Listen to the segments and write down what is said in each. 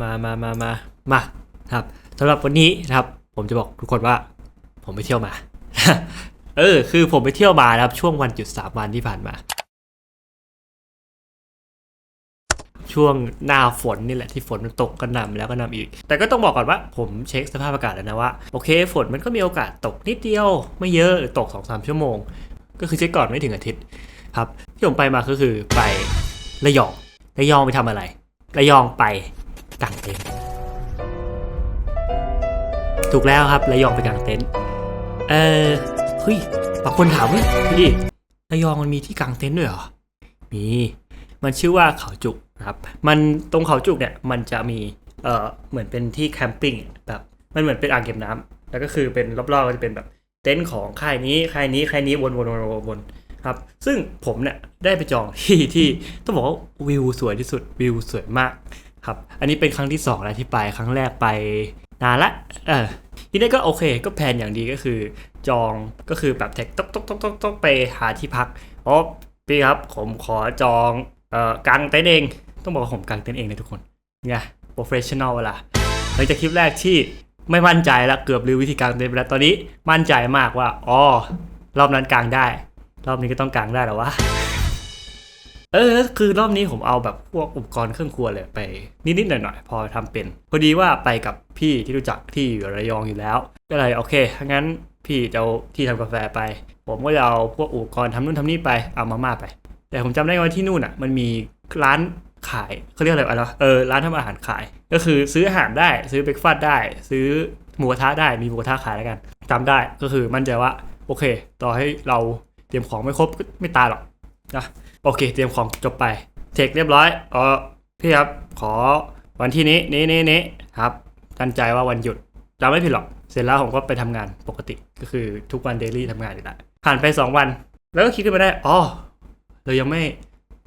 มามามามามาครับสำหรับวันนี้นะครับ ผมจะบอกทุกคนว่า ผมไปเที่ยวมา เออ คือผมไปเที่ยวมานะครับ ช่วงวันหยุดสามวันที่ผ่านมา ช่วงหน้าฝนนี่แหละที่ฝนมันตกกระหน่ำแล้วก็น่ำอีก แต่ก็ต้องบอกก่อนว่า ผมเช็คสภาพอากาศแล้วนะว่าโอเค ฝนมันก็มีโอกาสตกนิดเดียว ไม่เยอะหรือตก2อสชั่วโมง ก็คือเช็คก่อนไม่ถึงอาทิตย์ ครับที่ผมไปมาก็คือไประยองระยองไปทำอะไรระยองไป กางเต็นท์ถูกแล้วครับระยองไปกางเต็นท์เออเฮ้ยบางคนถามว่าพี่ระยองมันมีที่กางเต็นท์ด้วยเหรอมีมันชื่อว่าเขาจุกครับ มันตรงเขาจุกเนี่ยมันจะมีเอ่อเหมือนเป็นที่แคมปิ้งแบบมันเหมือนเป็นอ่างเก็บน้ำแล้วก็คือเป็นรอบๆก็จะเป็นแบบเต็นท์ของค่ายนี้ค่ายนี้ค่ายนี้วนๆๆๆๆครับซึ่งผมเนี่ยได้ไปจองที่ที่ต้องบอกว่าวิวสวยที่สุดวิวสวยมาก ครับ อันนี้เป็นครั้งที่สองแล้วที่ไปครั้งแรกไปนานละเออทีนี้ก็โอเคก็แพลนอย่างดีก็คือ จองก็คือแบบแท็กต้องต้องต้องต้องต้องไปหาที่พักอ๋อพี่ครับผมขอจองเอ่อกางเต็นท์เอง ต้องบอกว่าผมกางเต็นท์เองเลยทุกคนไงโปรเฟชชั่นอลเวลาหลังจากคลิปแรกที่ไม่มั่นใจแล้วเกือบลืมวิธีกางเต็นท์ไปแล้วตอนนี้มั่นใจมากว่าอ๋อรอบนั้นกางได้ รอบนี้ก็ต้องกางได้แล้ววะ เออคือรอบนี้ผมเอาแบบพวกอุปกรณ์เครื่องครัวเลยไปนิดๆหน่อยๆพอทำเป็น พอดีว่าไปกับพี่ที่รู้จักที่อยู่ระยองอยู่แล้ว ก็เลยโอเคถ้างั้นพี่จะเอาที่ทำกาแฟไป ผมก็จะเอาพวกอุปกรณ์ทำนู่นทำนี่ไปเอามาม่าไป แต่ผมจำได้ว่าที่นู่นอะ มันมีร้านขายเขาเรียกอะไรวะเออร้านทำอาหารขาย ก็คือซื้ออาหารได้ซื้อเบรกฟาสต์ได้ ซื้อหมูกระทะได้มีหมูกระทะขายแล้วกันจำได้ก็คือมั่นใจว่าโอเค ต่อให้เราเตรียมของไม่ครบก็ไม่ตายหรอก นะโอเค เตรียมของจบไป เทคเรียบร้อยอ๋อพี่ครับขอวันที่นี้นี้นี้นี้ครับตั้งใจว่าวันหยุดจำไม่ผิดหรอก เสร็จแล้วผมก็ไปทำงานปกติก็คือทุกวันเดลี่ทำงานอยู่แล้วผ่านไป 2 วัน แล้วก็คิดขึ้นมาได้อ๋อเรายังไม่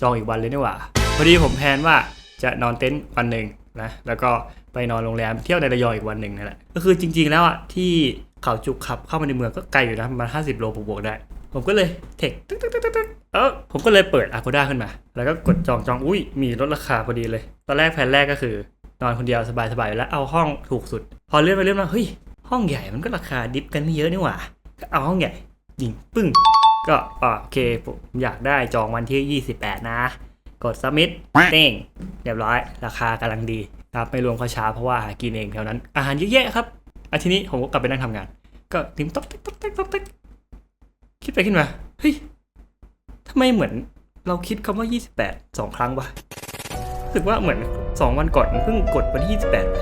จองอีกวันเลยนี่หว่าพอดีผมแพลนว่าจะนอนเต็นท์วันหนึ่งนะแล้วก็ไปนอนโรงแรมเที่ยวในระยองอีกวันหนึ่งนั่นแหละก็คือจริง ๆ แล้วอะที่เขาจุกขับเข้ามาในเมืองก็ไกลอยู่นะประมาณ50โลบวกๆได้ ผมก็เลยเทคตึ๊กตึ๊กตึ๊กตึ๊กเออผมก็เลยเปิด Agoda ขึ้นมา แล้วก็กดจองจองอุ้ยมีลดราคาพอดีเลย ตอนแรกแผนแรกก็คือ นอนคนเดียวสบายๆอยู่แล้วเอาห้องถูกสุด พอเลื่อนไปเลื่อนมาเฮ้ยห้องใหญ่มันก็ราคาดิฟกันไม่เยอะนี่หว่าก็เอาห้องใหญ่ยิงปึ้ง ก็โอเคผมอยากได้จองวันที่ 28 นะ กด submit เต้งเรียบร้อย ราคากำลังดีครับไม่รวมข้าวเช้าเพราะว่าหากินเองแถวนั้น อาหารเยอะแยะครับอาทีนี้ผมก็กลับไปนั่งทำงาน ก็ทิมต๊อกติ๊กต๊อกติ๊กต๊อกติ๊ก คิดไปขึ้นมา เฮ้ยทำไมเหมือนเราคิดคำว่า 28สองครั้งวะรู้สึกว่าเหมือน 2 วันก่อนเพิ่งกดวันที่ 28ไป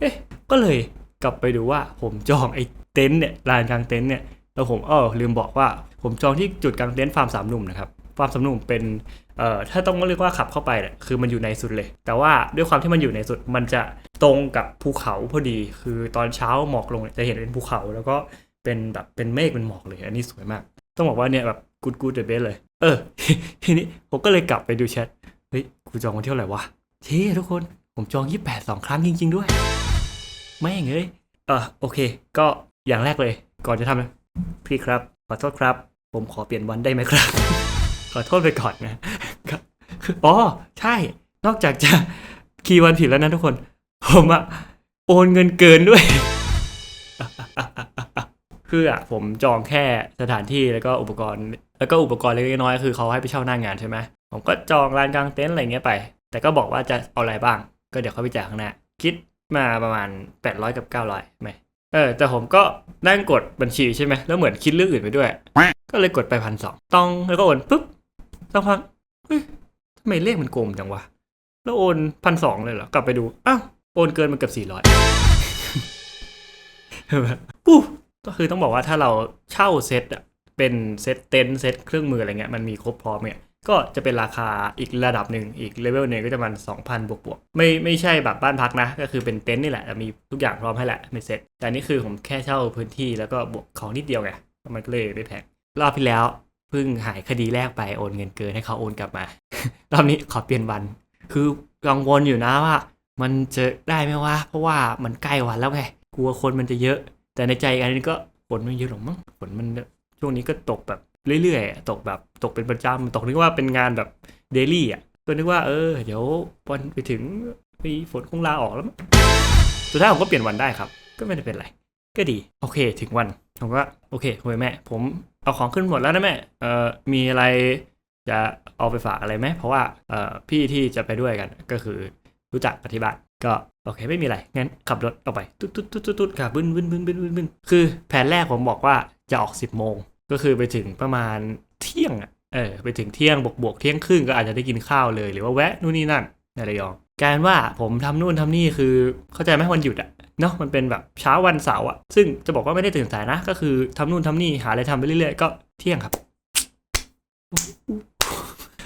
เอ๊ะ ก็เลยกลับไปดูว่าผมจองไอ้เต็นท์เนี่ยลานกลางเต็นท์เนี่ยแล้วผมเออลืมบอกว่าผมจองที่จุดกลางเต็นท์ฟาร์มสามหนุ่มนะครับฟาร์มสามหนุ่มเป็นเอ่อถ้าต้องเรียกว่าขับเข้าไปเนี่ยคือมันอยู่ในสุดเลย แต่ว่าด้วยความที่มันอยู่ในสุดมันจะตรงกับภูเขาพอดี คือตอนเช้าหมอกลงจะเห็นเป็นภูเขา แล้วก็ เป็นแบบเป็นเมฆเป็นหมอกเลยอันนี้สวยมาก ต้องบอกว่าเนี่ยแบบกูดกูดเดอะเบสเลย เออ ทีนี้ผมก็เลยกลับไปดูแชทเฮ้ยกูจองวันที่เท่าไหร่วะเท่ทุกคนผมจองยี่แปดสองครั้งจริง ๆ ด้วยไม่เอ้ยเออโอเค ก็อย่างแรกเลย ก่อนจะทำนะพี่ครับ ขอโทษครับ ผมขอเปลี่ยนวันได้ไหมครับ ขอโทษไปก่อนนะครับคืออ๋อใช่ นอกจากจะคีย์วันผิดแล้วนะทุกคน ผมอะโอนเงินเกินด้วย คืออะผมจองแค่สถานที่แล้วก็อุปกรณ์ แล้วก็อุปกรณ์เล็กน้อยคือเขาให้ไปเช่าหน้างานใช่ไหมผมก็จองลานกลางเต็นท์อะไรเงี้ยไป แต่ก็บอกว่าจะเอาอะไรบ้าง ก็เดี๋ยวเขาไปจ่ายข้างหน้า คิดมาประมาณ 800 กับ 900ไหมเออแต่ผมก็นั่งกดบัญชีใช่ไหมแล้วเหมือนคิดเรื่องอื่นไปด้วย ก็เลยกดไปพันสองต้องแล้วก็โอนปุ๊บสักพักเฮ้ยทำไมเลขมันโกงจังวะแล้วโอนพันสองเลยเหรอกลับไปดูอ้าวโอนเกินมาเกือบสี่ร้อยปุ๊บ ก็คือต้องบอกว่าถ้าเราเช่าเซตเป็นเซตเต็นท์เซตเครื่องมืออะไรเงี้ยมันมีครบพร้อมเนี่ยก็จะเป็นราคาอีกระดับหนึ่งอีกเลเวลหนึ่งก็จะประมันสองพันบวกบวกๆไม่ไม่ใช่แบบบ้านพักนะ ก็คือเป็นเต็นท์นี่แหละมีทุกอย่างพร้อมให้แหละไม่เซ็ตแต่นนี่คือผมแค่เช่าพื้นที่แล้วก็บวกของนิดเดียวไงมันก็เลยไม่แพงรอบที่แล้วเพิ่งหายคดีแรกไปโอนเงินเกินให้เขาโอนกลับมา รอบนี้ขอเปลี่ยนวัน คือกังวลอยู่นะว่า มันจะได้ไหมวะเพราะว่ามันใกล้วันแล้วไงกลัวคนมันจะเยอะ แต่ในใจอันนี้ก็ฝนไม่เยอะหรอกมั้งฝนมันช่วงนี้ก็ตกแบบเรื่อยๆตกแบบตกเป็นประจำตกนึกว่าเป็นงานแบบเดลี่อะก็นึกว่าเออเดี๋ยววันไปถึงไปปีฝนคงลาออกแล้วมั้งสุดท้ายผมก็เปลี่ยนวันได้ครับ ก็ไม่ได้เป็นไรก็ดี โอเคถึงวันผมก็โอเคคุยแม่ ผมเอาของขึ้นหมดแล้วนะแม่เอ่อมีอะไรจะเอาไปฝากอะไรไหมเพราะว่าเอ่อพี่ที่จะไปด้วยกันก็คือรู้จักกับที่บ้าน ก็โอเคไม่มีอะไรงั้นขับรถออกไปตุ๊ดตุ๊ดตุ๊ดตุ๊ดตุ๊ดค่ะบึ้นบึ้นบึ้นบึ้นบึ้นบึ้นคือแผนแรกผมบอกว่าจะออก 10โมงก็คือไปถึงประมาณเที่ยงอะเออไปถึงเที่ยงบวกบวกๆเที่ยงครึ่งก็อาจจะได้กินข้าวเลย หรือว่าแวะนู่นนี่นั่นในระยองกลารว่าผมทำนู่นทำนี่คือเข้าใจไหมวันหยุดอะเนาะมันเป็นแบบเช้าวันเสาร์อะซึ่งจะบอกว่าไม่ได้ตื่นสายนะ ก็คือทำนู่นทำนี่หาอะไรทำไปเรื่อยๆก็เที่ยงครับ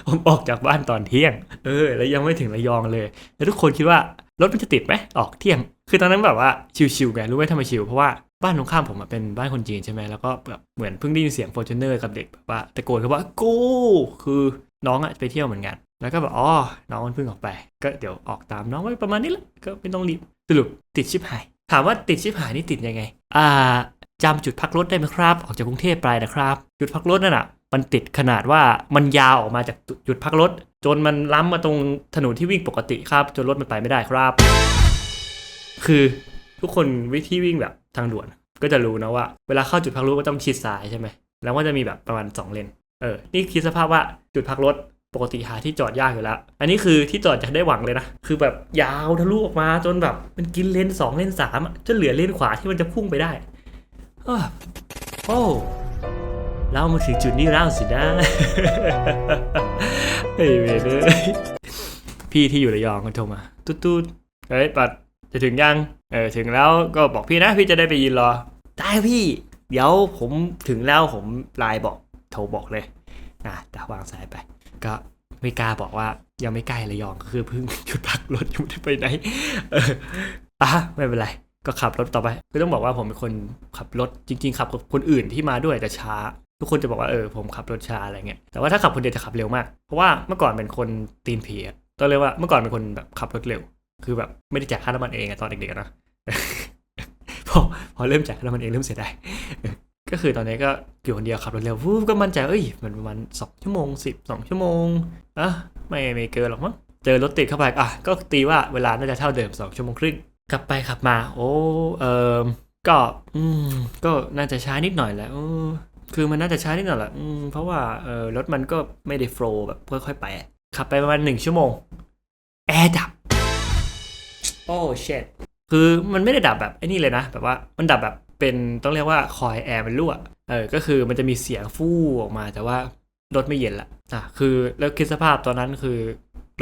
ผมออกจากบ้านตอนเที่ยง เออ แล้วยังไม่ถึงระยองเลย แล้วทุกคนคิดว่า รถมันจะติดไหมออกเที่ยง คือตอนนั้นแบบว่าชิวๆไงรู้ไหมทำไมชิวเพราะว่าบ้านตรงข้ามผมเป็นบ้านคนจีนใช่ไหมแล้วก็แบบเหมือนเพิ่งได้ยินเสียงฟอร์จูเนอร์กับเด็กแบบว่าตะโกนเขาว่ากูคือน้องอะไปเที่ยวเหมือนกัน แล้วก็แบบอ๋อน้องมันเพิ่งออกไป ก็เดี๋ยวออกตามน้องไว้ประมาณนี้แหละก็ไม่ต้องรีบสรุปติดชิบหาย ถามว่าติดชิบหายนี่ติดยังไง อ่า จำจุดพักรถได้ไหมครับ ออกจากกรุงเทพไปนะครับ จุดพักรถนั่นอะ มันติดขนาดว่ามันยาวออกมาจากจุดพักรถ จนมันล้ำมาตรงถนนที่วิ่งปกติครับ จนรถมันไปไม่ได้ครับ คือทุกคนวิธีวิ่งแบบทางด่วน ก็จะรู้นะว่า เวลาเข้าจุดพักรถก็ต้องชิดซ้ายใช่ไหมแล้วก็จะมีแบบประมาณ 2 เลน เออ นี่คิดสภาพว่าจุดพักรถปกติหาที่จอดยากอยู่แล้ว อันนี้คือที่จอดจะได้หวังเลยนะ คือแบบยาวทะลุออกมาจนแบบมันกินเลนสองเลนสามจนเหลือเลนขวาที่มันจะพุ่งไปได้ โอ้เรามาถึงจุดนี้แล้วสินะเฮ้ยเวยเนยพี่ที่อยู่ระยองก็โทรมา ตุ๊ดตุ๊ดเฮ้ยปัดจะถึงยัง เออถึงแล้วก็บอกพี่นะพี่จะได้ไปยืนรอ ได้พี่ เดี๋ยวผมถึงแล้วผมไลน์บอกโทรบอกเลยอะแต่วางสายไป ก็ไม่กล้าบอกว่ายังไม่ใกล้ระยองคือเพิ่งหยุดพักรถอยังไม่ได้ไปไหน เอออะไม่เป็นไร ก็ขับรถต่อไปก็ต้องบอกว่าผมเป็นคนขับรถจริง ๆ ขับกับคนอื่นที่มาด้วยแต่ช้า ทุกคนจะบอกว่าเออผมขับรถช้าอะไรเงี้ยแต่ว่าถ้าขับคนเดียวจะขับเร็วมาก เพราะว่าเมื่อก่อนเป็นคนตีนผีต้องเรียกว่าเมื่อก่อนเป็นคนแบบขับรถเร็ว คือแบบไม่ได้จ่ายค่าน้ำมันเองอะตอนเด็กๆนะพอพอเริ่มจ่ายค่าน้ำมันเองเริ่มเสียดายก็คือตอนนี้ก็อยู่คนเดียวขับรถเร็ววูบก็มั่นใจเอ้ยมันประมาณสองชั่วโมงสิบสองชั่วโมงอะไม่ไม่เกินหรอกมั้งเจอรถติดเข้าไปอะก็ตีว่าเวลาน่าจะเท่าเดิมสองชั่วโมงครึ่ง ขับไปขับมา โอ้เออก็ อืม ก็น่าจะช้านิดหน่อยแหละคือมันน่าจะช้านิดหน่อยแหละเพราะว่าเออรถมันก็ไม่ได้โฟล์แบบค่อยๆไปขับไปประมาณหนึ่งชั่วโมง แอร์ดับ โอ้เชดคือมันไม่ได้ดับแบบไอ้นี่เลยนะ แบบว่ามันดับแบบเป็นต้องเรียกว่าคอยแอร์มันรั่วเออก็คือมันจะมีเสียงฟู่ออกมาแต่ว่ารถไม่เย็นละอะคือแล้วคิดสภาพตอนนั้นคือ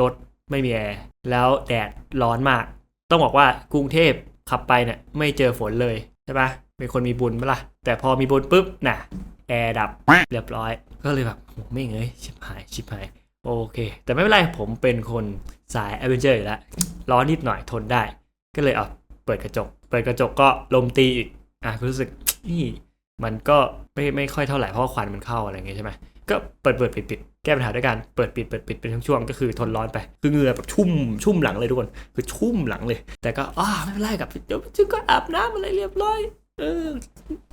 รถไม่มีแอร์แล้วแดดร้อนมาก ต้องบอกว่ากรุงเทพขับไปเนี่ยไม่เจอฝนเลยใช่ปะเป็นคนมีบุญไหมล่ะ แต่พอมีบุญปุ๊บน่ะแอร์ดับเรียบร้อย ก็เลยแบบไม่เอ้ยชิบหายชิบหายโอเค แต่ไม่เป็นไรผมเป็นคนสายแอดเวนเจอร์อยู่แล้วร้อนนิดหน่อยทนได้ ก็เลยเอาเปิดกระจก เปิดกระจกก็ลมตีอีกอะก็รู้สึกนี่มันก็ไม่ไม่ค่อยเท่าไหร่เพราะควันมันเข้าอะไรเงี้ยใช่ไหมก็เปิดเปิดปิดปิด แก้ปัญหาด้วยการเปิดปิดเปิดปิดเป็นช่วงๆก็คือทนร้อนไป คือเหงื่อแบบชุ่มชุ่มหลังเลยทุกคน คือชุ่มหลังเลย แต่ก็อ่าไม่เป็นไรกับเดี๋ยวจึงก็อาบน้ำอะไรเรียบร้อยเออ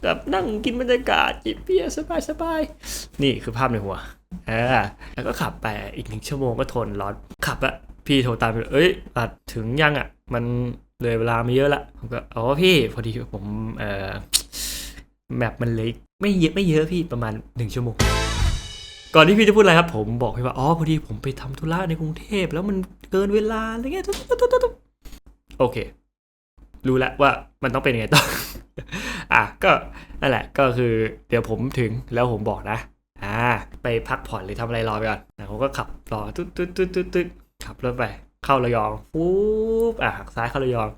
แบบนั่งกินบรรยากาศจิบเบียร์สบายสบายนี่คือภาพในหัวอแล้วก็ขับไปอีกหนึ่งชั่วโมงก็ทนร้อนขับอะพี่โทรตามไปเอ้ยอัดถึงยังอะมันเลยเวลามาเยอะละผมก็อ๋อพี่พอดีผมเออแมปมันเล็กไม่เยอะไม่เยอะพี่ประมาณหนึ่งชั่วโมง ก่อนที่พี่จะพูดอะไรครับ ผมบอกพี่ว่า อ๋อ พอดีผมไปทำธุระในกรุงเทพ แล้วมันเกินเวลาอะไรเงี้ยตุ๊ดตุ๊ดตุ๊ดตุ๊ดโอเค รู้แล้วว่ามันต้องเป็นยังไงต่อ อะ ก็นั่นแหละ ก็คือ เดี๋ยวผมถึงแล้วผมบอกนะ อ่า ไปพักผ่อนหรือทำอะไรรอไปก่อนนะผมก็ขับรอตึ๊ดตึ๊ดตึ๊ดตึ๊ดขับรถไป เข้าระยองฟูบอะหักซ้ายเข้าระยอง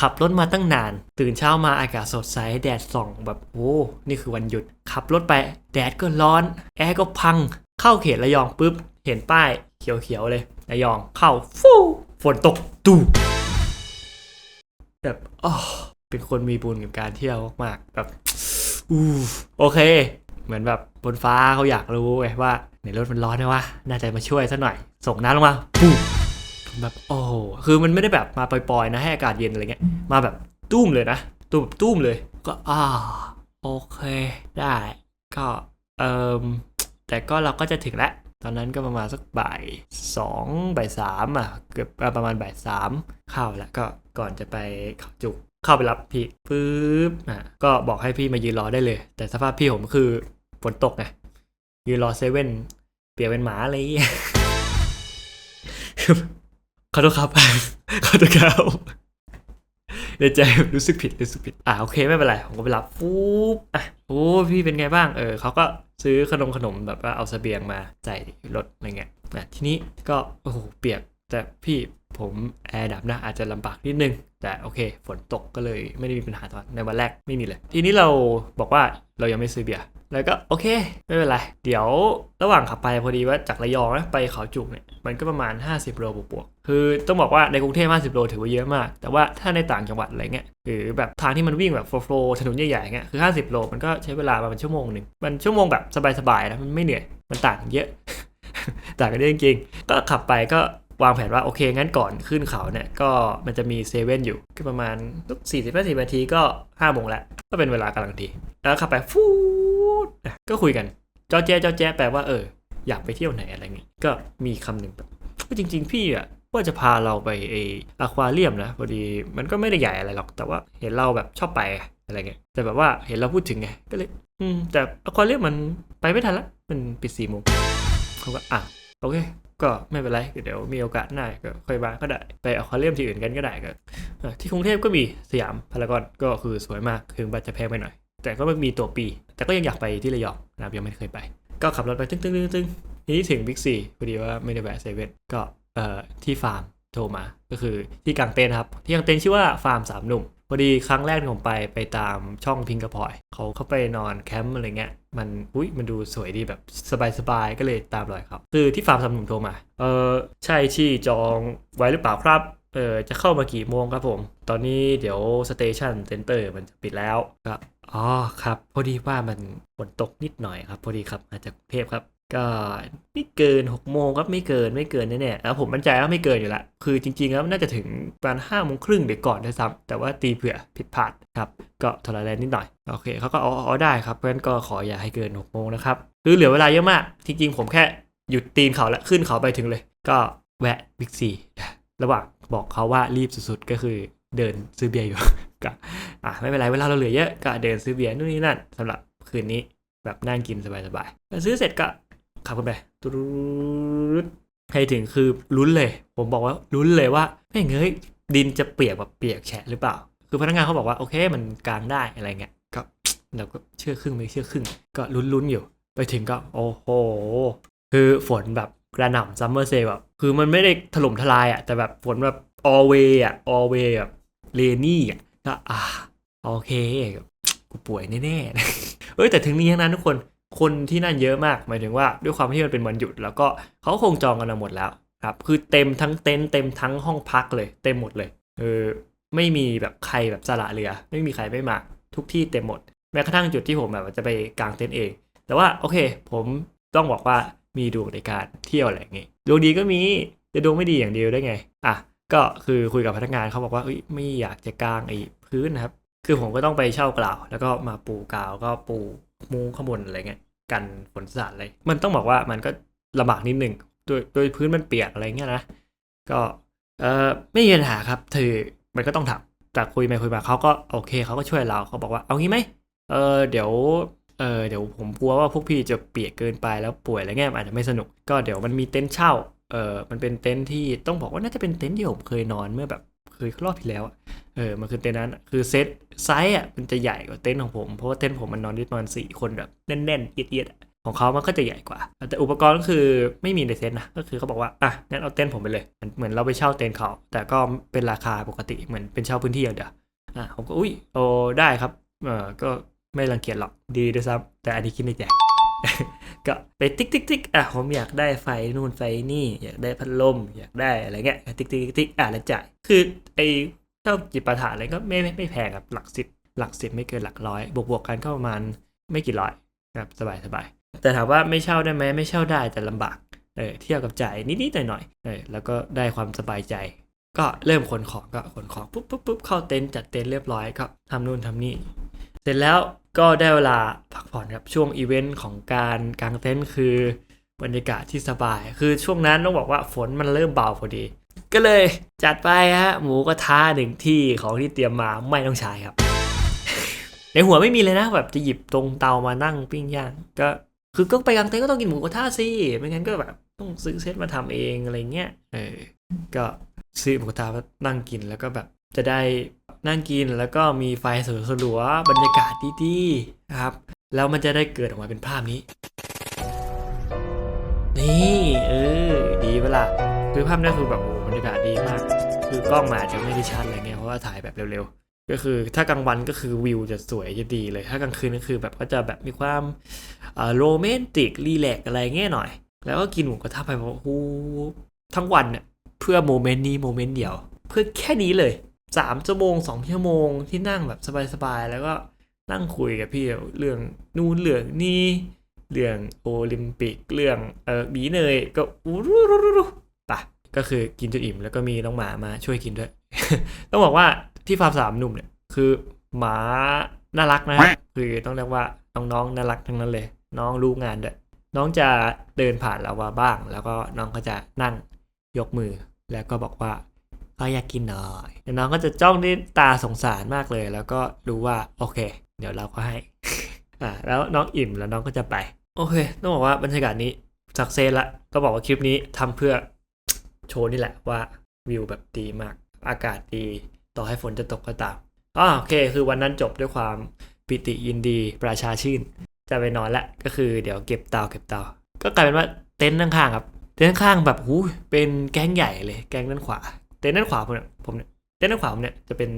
ขับรถมาตั้งนาน ตื่นเช้ามาอากาศสดใสแดดส่องแบบโอ้นี่คือวันหยุด ขับรถไปแดดก็ร้อน แอร์ก็พัง เข้าเขตระยองปุ๊บ เห็นป้ายเขียวๆเลยระยองเข้าฟูฝนตกตูแบบอ๋อเป็นคนมีบุญกับการเที่ยวมากๆแบบอู้โอเค เหมือนแบบบนฟ้าเขาอยากรู้ไงว่าในรถมันร้อนนะวะน่าจะมาช่วยซะหน่อย ส่งน้ำลงมาปุ๊บ แบบโอ้โหคือมันไม่ได้แบบมาปล่อยๆนะให้อากาศเย็นอะไรเงี้ยมาแบบตุ้มเลยนะตุ้มแบบตุ้มเลย ก็อ่าโอเค ได้ก็เอิมแต่ก็เราก็จะถึงแล้วตอนนั้นก็ประมาณสักบ่ายสองบ่ายสามอะเกือบประมาณบ่ายสามเข้าแล้วก็ก่อนจะไปเขาจุกเข้าไปรับพี่ปึ๊บอะก็บอกให้พี่มายืนรอได้เลย แต่สภาพพี่ผมคือฝนตกไงยืนรอเซเว่นเปียกเป็นหมาอะไรอย่างเงี้ย ขอโทษครับ ขอโทษครับในใจรู้สึกผิดรู้สึกผิด อ่าโอเคไม่เป็นไรผมก็ไปรับฟูบอะโอ้พี่เป็นไงบ้างเออเขาก็ซื้อขนมขนมแบบว่าเอาเสบียงมาใส่รถอะไรเงี้ยอะทีนี้ก็โอ้โหเปียกแต่พี่ผมแอร์ดับนะอาจจะลำบากนิดนึง แต่โอเค ฝนตกก็เลยไม่ได้มีปัญหาตอนในวันแรกไม่มีเลย ทีนี้เราบอกว่าเรายังไม่ซื้อเบียร์แล้วก็โอเค ไม่เป็นไร เดี๋ยวระหว่างขับไปพอดีว่าจากระยองนะไปเขาจุกเนี่ยมันก็ประมาณ 50โลบวก คือต้องบอกว่าในกรุงเทพ50 โลถือว่าเยอะมาก แต่ว่าถ้าในต่างจังหวัดอะไรเงี้ยหรือแบบทางที่มันวิ่งแบบโฟล์ถนนใหญ่ๆเงี้ยคือ 50 โลมันก็ใช้เวลาประมาณชั่วโมงหนึ่งมันชั่วโมงแบบสบายๆนะมันไม่เหนื่อยมันต่างเยอะ ต่างกันเยอะจริงๆก็ขับไปก็วางแผนว่าโอเคงั้นก่อนขึ้นเขาเนี่ยก็มันจะมีเซเว่นอยู่ก็ประมาณทุกสี่สิบนาทีนาทีก็ห้าโมงแล้วก็เป็นเวลากำลังดีแล้วขับไปฟูดก็คุยกันเจ้าแจ๊ะเจ้าแจ๊ะแปลว่าเอออยากไปเที่ยวไหนอะไรเงี้ยก็มีคำหนึ่งแบบจริง ๆ พี่อะ ว่าจะพาเราไปเออควาเรียมนะพอดีมันก็ไม่ได้ใหญ่อะไรหรอกแต่ว่าเห็นเราแบบชอบไปอะไรเงี้ยแต่แบบว่าเห็นเราพูดถึงไงก็เลยอืมแต่อควาเรียมมันไปไม่ทันละมันปิดสี่โมงเขาก็อะโอเคก็ไม่เป็นไรเดี๋ยวมีโอกาสหน้าก็ค่อยมาก็ได้ไปอควาเรียมที่อื่นกันก็ได้ก็ที่กรุงเทพก็มีสยามพารากอนก็คือสวยมากถึงบัตรจะแพงไปหน่อย แต่ก็ไม่มีตัวปี แต่ก็ยังอยากไปที่ระยองนะครับยังไม่เคยไป ก็ขับรถไปตึ้งตึ้งตึ้งตึ้งทีนี้ถึงบิ๊กซีพอดีว่าไม่ได้แวะเซเว่นก็ เอ่อที่ฟาร์มโทรมาก็คือที่กางเต็นท์ครับ ที่กางเต็นท์ชื่อว่าฟาร์มสามหนุ่มพอดีครั้งแรกที่ผมไปไปตามช่องพิงกระพลอยเขาเข้าไปนอนแคมป์อะไรเงี้ยมันอุ้ยมันดูสวยดีแบบสบายๆ ก็เลยตามรอยครับ คือที่ฟาร์มสามหนุ่มโทรมาเออใช่ที่จองไว้หรือเปล่าครับเออจะเข้ามากี่โมงครับผม ตอนนี้เดี๋ยวสเตชันเซ็นเตอร์มันจะปิดแล้วครับอ๋อครับ พอดีว่ามันฝนตกนิดหน่อยครับ พอดีครับมาจากกรุงเทพครับ ก็ไม่เกิน6โมงครับไม่เกินไม่เกินแน่ๆแล้วผมมั่นใจว่าไม่เกินอยู่ละคือจริงๆแล้วน่าจะถึงประมาณห้าโมงครึ่งเดี๋ยวก่อนด้วยซ้ำแต่ว่าตีเผื่อผิดพลาดครับก็ทรมานนิดหน่อยโอเคเขาก็อ๋ออ๋อได้ครับเพราะฉะนั้นก็ขออย่าให้เกิน6โมงนะครับคือเหลือเวลาเยอะมาก จริงๆ ผมแค่หยุดตีนเขาแล้วขึ้นเขาไปถึงเลย ก็แวะบิ๊กซีระหว่างบอกเขาว่ารีบสุดๆก็คือเดินซื้อเบียร์อยู่ก็อะไม่เป็นไรเวลาเราเหลือเยอะก็เดินซื้อเบียร์นู่นนี่นั่นสำหรับคืนนี้แบบนั่งกินสบายๆซื้อเสร็จก็ ขับกันไปตุ๊ดให้ถึงคือลุ้นเลย ผมบอกว่าลุ้นเลยว่าไม่งเงยดินจะเปียกแบบเปียกแฉะหรือเปล่า คือพนักงานเขาบอกว่าโอเคมันกางได้อะไรเงี้ยก็เราก็เชื่อครึ่งไม่เชื่อครึ่ง ก็ลุ้นๆอยู่ ไปถึงก็โอ้โห คือฝนแบบกระหน่ำซัมเมอร์เซลแบบคือมันไม่ได้ถล่มทลายอะแต่แบบฝนแบบ always อะ always แบบเรนี่อะก็อ่าโอเคกูป่วยแน่ๆเอ้ยแต่ถึงนี้ทั้งนั้นทุกคน คนที่นั่นเยอะมาก หมายถึงว่าด้วยความที่มันเป็นวันหยุด แล้วก็เขาคงจองกันมาหมดแล้วครับคือเต็มทั้งเต็นท์เต็มทั้งห้องพักเลย เต็มหมดเลยเออไม่มีแบบใครแบบสละเรือ ไม่มีใครไม่มาทุกที่เต็มหมด แม้กระทั่งจุดที่ผมแบบจะไปกางเต็นท์เอง แต่ว่าโอเค ผมต้องบอกว่ามีดวงในการเที่ยวอะไรอย่างงี้ดวงดีก็มีแต่ดวงไม่ดีอย่างเดียวได้ไงอะก็คือคุยกับพนักงานเขาบอกว่าอ้ยไม่อยากจะกางไอ้พื้นนะครับ คือผมก็ต้องไปเช่ากล่าว แล้วก็มาปูกาวก็ปูมุงข้างบนอะไรเงี้ย กันฝนสาดเลยมันต้องบอกว่ามันก็ลำบากนิดหนึ่งโดยโดยพื้นมันเปียกอะไรเงี้ยนะก็เออไม่มีปัญหาครับถือมันก็ต้องทำแต่คุยไปคุยมาเขาก็โอเคเขาก็ช่วยเราเขาบอกว่าเอางี้ไหมเออเดี๋ยวเออเดี๋ยวผมกลัวว่าพวกพี่จะเปียกเกินไปแล้วป่วยอะไรเงี้ยอาจจะไม่สนุก ก็เดี๋ยวมันมีเต็นท์เช่าเออมันเป็นเต็นท์ที่ต้องบอกว่าน่าจะเป็นเต็นท์ที่ผมเคยนอนเมื่อแบบ คยรอบที่แล้วเออมันคือเต็นท์นั้นคือเซตไซส์อะมันจะใหญ่กว่าเต็นท์ของผมเพราะว่าเต็นท์ผมมันนอนได้ประมาณสี่คนแบบแน่นๆเอียดๆของเขามันก็จะใหญ่กว่า แต่อุปกรณ์ก็คือไม่มีในเซ็ตนะก็คือเขาบอกว่าอะงั้นเอาเต็นท์ผมไปเลยเหมือนเราไปเช่าเต็นท์เขาแต่ก็เป็นราคาปกติเหมือนเป็นเช่าพื้นที่อย่างเดียวอะผมก็อุ้ยโอ้ได้ครับเออก็ไม่รังเกียจหรอกดีด้วยซ้ำแต่อันนี้คิดในใจ ก็ไปติ๊กติ๊กติ๊กอะผมอยากได้ไฟนู่นไฟนี่ อยากได้พัดลม อยากได้อะไรเงี้ยติ๊กติ๊กติ๊กอะแล้วจ่ายคือไอ้เจ้าจิปาถะอะไรก็ไม่ไม่ไม่แพงครับหลักสิบหลักสิบไม่เกินหลักร้อยบวกบวกๆกันก็ประมาณไม่กี่ร้อยครับสบายสบายแต่ถามว่าไม่เช่าได้ไหมไม่เช่าได้แต่ลำบากเออเที่ยวกับจ่ายนิดๆหน่อยๆเออแล้วก็ได้ความสบายใจ ก็เริ่มขนของก็ขนของปุ๊บปุ๊บปุ๊บเข้าเต็นท์จัดเต็นท์เรียบร้อยก็ทำนู่นทำนี่ เสร็จแล้วก็ได้เวลาพักผ่อนครับช่วงอีเวนต์ของการกางเต็นท์คือบรรยากาศที่สบาย คือช่วงนั้นต้องบอกว่าฝนมันเริ่มเบาพอดี ก็เลยจัดไปฮะหมูกระทะหนึ่งที่ของที่เตรียมมาไม่ต้องใช้ครับ ในหัวไม่มีเลยนะแบบจะหยิบตรงเตามานั่งปิ้งย่างก็คือก็ไปกางเต็นท์ก็ต้องกินหมูกระทะสิไม่งั้นก็แบบต้องซื้อเซตมาทำเองอะไรเงี้ยเออก็ซื้อหมูกระทะมานั่งกินแล้วก็แบบจะได้ นั่งกินแล้วก็มีไฟสลัวๆบรรยากาศดีๆนะครับ แล้วมันจะได้เกิดออกมาเป็นภาพนี้ นี่เออดีเวลาคือภาพนี้คือแบบโอ้บรรยากาศดีมาก คือกล้องมาจะไม่ได้ชัดอะไรเงี้ยเพราะว่าถ่ายแบบเร็วๆ ก็คือถ้ากลางวันก็คือวิวจะสวยจะดีเลย ถ้ากลางคืนก็คือแบบก็จะแบบมีความโรแมนติกรีแลกอะไรเงี้ยหน่อย แล้วก็กินหมูกระทะไปแบบโอ้โหทั้งวันเนี่ยเพื่อโมเมนต์นี้โมเมนต์เดียว เพื่อแค่นี้เลย สามชั่วโมงสองชั่วโมงที่นั่งแบบสบายๆ แล้วก็นั่งคุยกับพี่เรื่องนู่นเรื่องนี้เรื่องโอลิมปิกเรื่องเออบีเนยก็อู้รู้รู้รู้ปะก็คือกินจนอิ่มแล้วก็มีน้องหมามาช่วยกินด้วย ต้องบอกว่าที่ฟาร์มสามหนุ่มเนี่ยคือหมาน่ารักนะคือต้องเรียกว่าน้องๆน่ารักทั้งนั้นเลย น้องรู้งานด้วยน้องจะเดินผ่านเราาบ้าง แล้วก็น้องก็จะนั่งยกมือ แล้วก็บอกว่า ก็อยากกินหน่อยแล้วน้องก็จะจ้องด้วยตาสงสารมากเลย แล้วก็รู้ว่าโอเค เดี๋ยวเราก็ให้อ่าแล้วน้องอิ่มแล้วน้องก็จะไป โอเค ต้องบอกว่าบรรยากาศนี้สักเซนละต้องบอกว่าคลิปนี้ทำเพื่อโชว์นี่แหละว่าวิวแบบดีมาก อากาศดีต่อให้ฝนจะตกก็ตามอ๋อโอเค คือวันนั้นจบด้วยความปิติยินดีประชาชื่น จะไปนอนละก็คือเดี๋ยวเก็บเตาเก็บเตาก็กลายเป็นว่าเต็นท์ข้างๆครับ เต็นท์ข้างๆแบบหูเป็นแก๊งใหญ่เลย แก๊งด้านขวา เต็นท์ด้านขวาผมเนี่ยผมเนี่ยเต็นท์ด้านขวาผมเนี่ยจะเป็น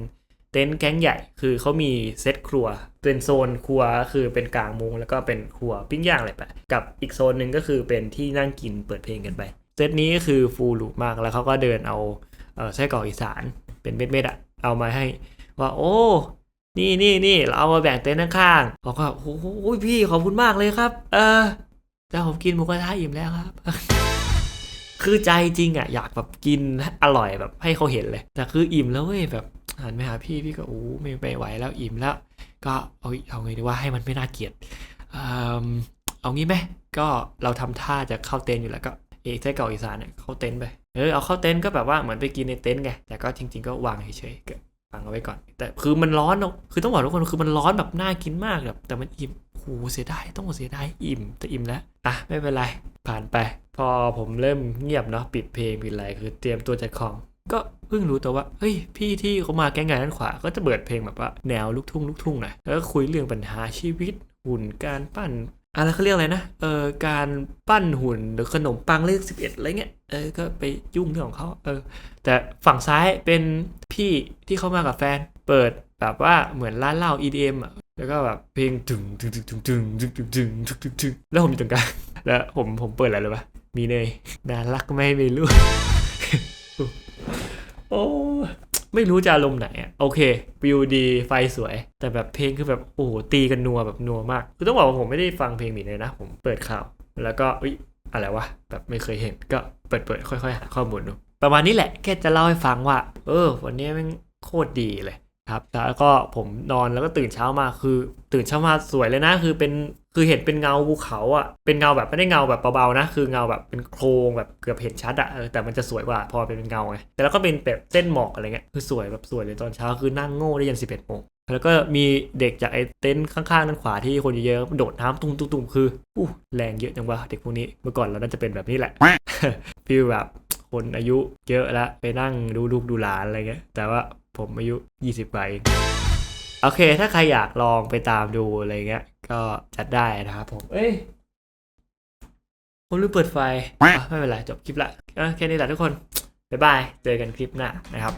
เต็นท์แก๊งใหญ่คือเขามีเซตครัวเป็นโซนครัวคือเป็นกลางมุงแล้วก็เป็นครัวปิ้งย่างอะไรไปกับอีกโซนหนึ่งก็คือเป็นที่นั่งกินเปิดเพลงกันไปเซตนี้ก็คือฟูลูมากแล้วเขาก็เดินเอาไส้กรอกอีสานเป็นเม็ดๆอะเอามาให้ว่าโอ้ นี่นี่นี่เราเอามาแบ่งเต็นท์ข้างๆเขาก็โอ้โหพี่ขอบคุณมากเลยครับ เออแต่ผมกินหมูกระทะอิ่มแล้วครับ คือใจจริงอะอยากแบบกินอร่อยแบบให้เขาเห็นเลย แต่คืออิ่มแล้วเว้ยแบบหันไปหาพี่พี่ก็โอ้ไม่ไม่ไหวแล้วอิ่มแล้ว ก็เอาเอาไงดีว่าให้มันไม่น่าเกลียดเอิ่มเอางี้ไหมก็เราทำท่าจะเข้าเต็นท์อยู่แล้วก็เอกไส้เก่าอีสานเนี่ยเข้าเต็นท์ไปเออเอาเข้าเต็นท์ก็แบบว่าเหมือนไปกินในเต็นท์ไงแต่ก็จริง ๆ ก็วางเฉยๆก็วางเอาไว้ก่อน แต่คือมันร้อนเนอะคือต้องบอกทุกคนคือมันร้อนแบบน่ากินมากแบบแต่มันอิ่ม หเสียดายต้องเสียดายอิ่มแต่อิ่มแล้วอะไม่เป็นไรผ่านไป พอผมเริ่มเงียบเนาะปิดเพลงปิดอะไรคือเตรียมตัวจัดของ ก็เพิ่งรู้ตัวว่าเฮ้ยพี่ที่เขามาแก๊งงานด้านขวาก็จะเปิดเพลงแบบว่าแนวลูกทุ่งลูกทุ่งหน่อยแล้วก็คุยเรื่องปัญหาชีวิตหุ่นการปั้นอะไรเขาเรียกอะไรนะ เออการปั้นหุ่นหรือขนมปังเลขสิบเอ็ดอะไรเงี้ย เออ ก็ไปยุ่งเรื่องของเขา เออ แต่ฝั่งซ้ายเป็นพี่ที่เขามากับแฟน เปิดแบบว่าเหมือนร้านเหล้า EDM อะ แล้วก็แบบเพลงตึงตึงตึงตึงตึงตึงตึงตึงตึงตึงตึงแล้วผมอยู่ตรงกลางแล้วผมผมเปิดอะไรเลยปะมีเนยน่ารักไม่ไม่รู้โอ้ไม่รู้จะอารมณ์ไหนอะโอเควิวดีไฟสวย แต่แบบเพลงคือแบบโอ้โหตีกันนัวแบบนัวมาก คือต้องบอกว่าผมไม่ได้ฟังเพลงมีเลยนะ ผมเปิดข่าว แล้วก็อุ๊ยอะไรวะแบบไม่เคยเห็นก็เปิดเปิดค่อยๆหาข้อมูลดูประมาณนี้แหละแค่จะเล่าให้ฟังว่า เออ วันนี้มันโคตรดีเลย ครับแล้วก็ผมนอนแล้วก็ตื่นเช้ามาคือ ตื่นเช้ามาสวยเลยนะ คือเป็นคือเห็นเป็นเงาภูเขาอะเป็นเงาแบบไม่ได้เงาแบบเบาๆนะ คือเงาแบบเป็นโครงแบบเกือบเห็นชัดอะแต่มันจะสวยกว่าพอเป็นเงาไงแต่แล้วก็เป็นแบบเส้นหมอกอะไรเงี้ยคือสวยแบบสวยเลยตอนเช้าคือนั่งโง่ได้ยันสิบเอ็ดโมงแล้วก็มีเด็กจากไอ้เต็นท์ข้างๆด้านขวาที่คนเยอะๆโดดน้ำตุ้มๆๆคืออู้แรงเยอะจังวะเด็กพวกนี้เมื่อก่อนเราน่าจะเป็นแบบนี้แหละฟีลแบบคนอายุเยอะแล้วไปนั่งดูลูกดูหลานอะไรเงี้ยแต่ว่า ผมอายุ 20กว่าเองโอเค ถ้าใครอยากลองไปตามดูอะไรเงี้ย ก็จัดได้นะครับผม เอ้ย ผมลืมเปิดไฟ ไม่เป็นไร จบคลิปละอะแค่นี้แหละทุกคน บ๊ายบาย เจอกันคลิปหน้านะครับ